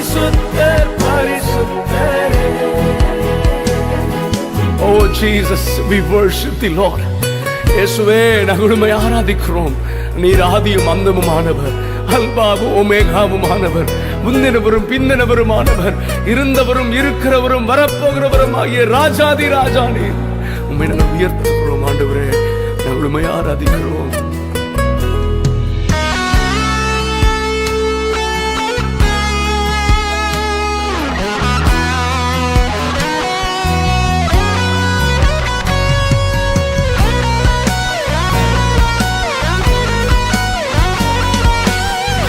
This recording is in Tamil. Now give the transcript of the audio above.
பரிசுத்தர் பரிசுத்தரே. ஓ Jesus we worship the Lord இயேசுவே நாங்கள் ஆராதிக்கிறோம். நீர் ஆதியும் அந்தமுமானவர். அல்பாவும் ஒமேகாவுமானவர். முந்தினவரும் பிந்தினவருமானவர். இருந்தவரும் இருக்கிறவரும் வரப்போகிறவரும் ஆகிய ராஜாதி ராஜா நீர் உண்மை நாங்கள் உயர்த்துகிறோம் ஆண்டவரே. நாங்கள் ஆராதிக்கிறோம்.